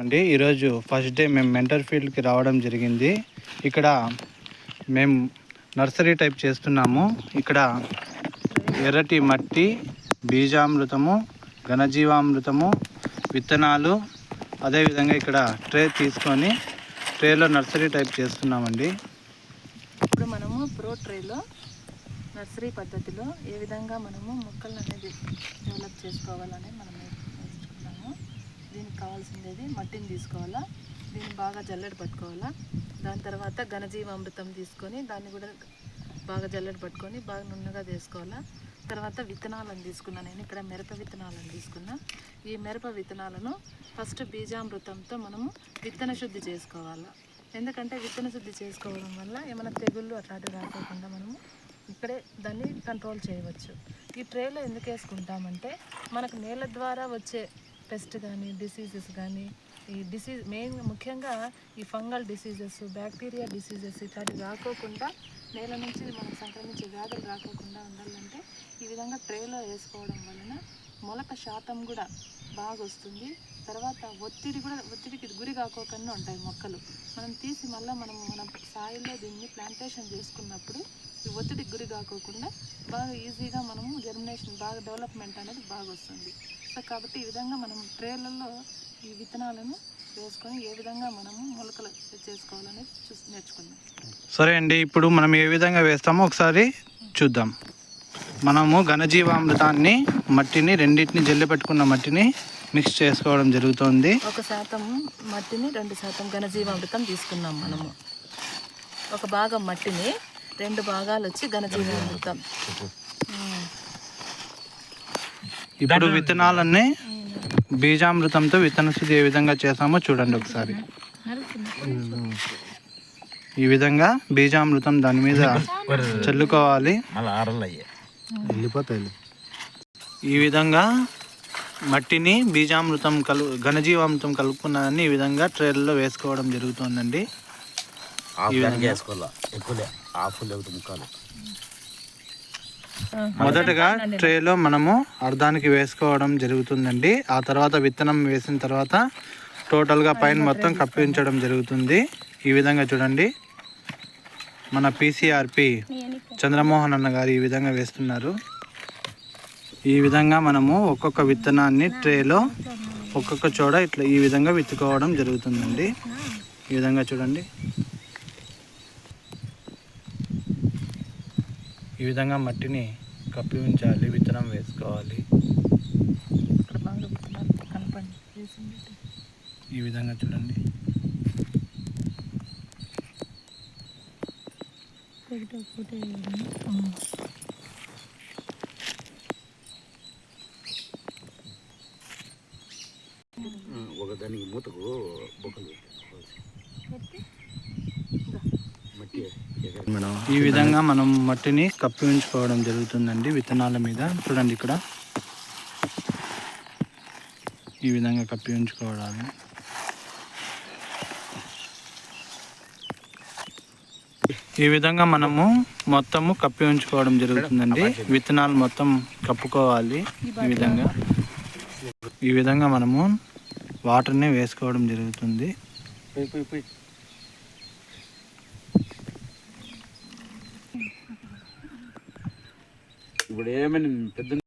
అండి ఈరోజు first day మేము మెంటర్ ఫీల్డ్కి రావడం జరిగింది. ఇక్కడ మేము నర్సరీ టైప్ చేస్తున్నాము. ఇక్కడ ఎర్రటి మట్టి బీజామృతము ఘనజీవామృతము విత్తనాలు అదేవిధంగా ఇక్కడ ట్రే తీసుకొని ట్రేలో నర్సరీ టైప్ చేస్తున్నామండి. ఇప్పుడు మనము ప్రో ట్రేలో నర్సరీ పద్ధతిలో ఏ విధంగా మనము మొక్కలు అనేది డెవలప్ చేసుకోవాలని మనం దీనికి కావాల్సింది మట్టిని తీసుకోవాలా దీన్ని బాగా జల్లెడ పట్టుకోవాలా. దాని తర్వాత ఘనజీవామృతం తీసుకొని దాన్ని కూడా బాగా జల్లెడ పట్టుకొని బాగా నున్నగా తీసుకోవాలా తర్వాత విత్తనాలను తీసుకున్నా నేను ఇక్కడ మిరప విత్తనాలను తీసుకున్నా. ఈ మిరప విత్తనాలను ఫస్ట్ బీజామృతంతో మనము విత్తన శుద్ధి చేసుకోవాలా. ఎందుకంటే విత్తన శుద్ధి చేసుకోవడం వల్ల ఏమైనా తెగుళ్ళు అట్లాంటివి రాకోకుండా మనము ఇక్కడే దాన్ని కంట్రోల్ చేయవచ్చు. ఈ ట్రేలో ఎందుకు వేసుకుంటామంటే మనకు నేల ద్వారా వచ్చే పెస్ట్ కానీ డిసీజెస్ కానీ ఈ డిసీజ్ మెయిన్ ముఖ్యంగా ఈ ఫంగల్ డిసీజెస్ బ్యాక్టీరియా డిసీజెస్ ఇట్లాంటి రాకోకుండా నేల నుంచి మనకు సంక్రమించే వ్యాధులు రాకోకుండా ఉండాలంటే ఈ విధంగా ట్రేలో వేసుకోవడం వలన మొలక శాతం కూడా బాగా వస్తుంది తర్వాత ఒత్తిడి కూడా ఒత్తిడికి గురి కాకోకుండా ఉంటాయి మొక్కలు. మనం తీసి మళ్ళీ మనం మన సాయిల్లో దీన్ని ప్లాంటేషన్ చేసుకున్నప్పుడు ఈ ఒత్తిడికి గురి కాకోకుండా బాగా ఈజీగా మనము జర్మినేషన్ బాగా డెవలప్మెంట్ అనేది బాగా వస్తుంది సో కాబట్టి ఈ విధంగా మనం ట్రేలలో ఈ విత్తనాలను వేసుకొని ఏ విధంగా మనము మొలకలు చేసుకోవాలనేది చూసి నేర్చుకుందాం. సరే అండి ఇప్పుడు మనం ఏ విధంగా వేస్తామో ఒకసారి చూద్దాం. మనము ఘనజీవామృతాన్ని మట్టిని రెండింటిని జల్లి పెట్టుకున్న మట్టిని మిక్స్ చేసుకోవడం జరుగుతుంది. ఒక శాతం మట్టిని రెండు శాతం ఘనజీవామృతం తీసుకున్నాం మనము. ఒక భాగం మట్టిని రెండు భాగాలు వచ్చి ఘనజీవామృతం. ఇప్పుడు విత్తనాలన్నీ బీజామృతంతో విత్తన శుద్ధి ఏ విధంగా చేస్తామో చూడండి ఒకసారి. ఈ విధంగా బీజామృతం దాని మీద చల్లుకోవాలి. ఈ విధంగా మట్టిని బీజామృతం కలు ఘనజీవామృతం కలుపుకున్నదాన్ని ఈ విధంగా ట్రేల్లో వేసుకోవడం జరుగుతుందండి. వేసుకోవాలా? లేకపోతే ముక్కాలు. మొదటగా ట్రేలో మనము అర్ధానికి వేసుకోవడం జరుగుతుందండి. ఆ తర్వాత విత్తనం వేసిన తర్వాత టోటల్గా పైన మొత్తం కప్పించడం జరుగుతుంది. ఈ విధంగా చూడండి. మన పీసీఆర్పి చంద్రమోహన్ అన్న గారు ఈ విధంగా వేస్తున్నారు. ఈ విధంగా మనము ఒక్కొక్క విత్తనాన్ని ట్రేలో ఒక్కొక్క చోట ఇట్లా ఈ విధంగా విత్తుకోవడం జరుగుతుందండి. ఈ విధంగా చూడండి. ఈ విధంగా మట్టిని కప్పి ఉంచాలి విత్తనం వేసుకోవాలి. ఈ విధంగా చూడండి. ఉమ్. ఒక దానికి మూతకు బొక్కలు ఈ విధంగా మనం మట్టిని కప్పి ఉంచుకోవడం జరుగుతుందండి విత్తనాల మీద. చూడండి ఇక్కడ. ఈ విధంగా కప్పి ఉంచుకోవడాలి. ఈ విధంగా మనము మొత్తము కప్పి ఉంచుకోవడం జరుగుతుందండి. విత్తనాలు మొత్తం కప్పుకోవాలి ఈ విధంగా. ఈ విధంగా మనము వాటర్ని వేసుకోవడం జరుగుతుంది. ఇప్పుడు ఏమైనా పెద్ద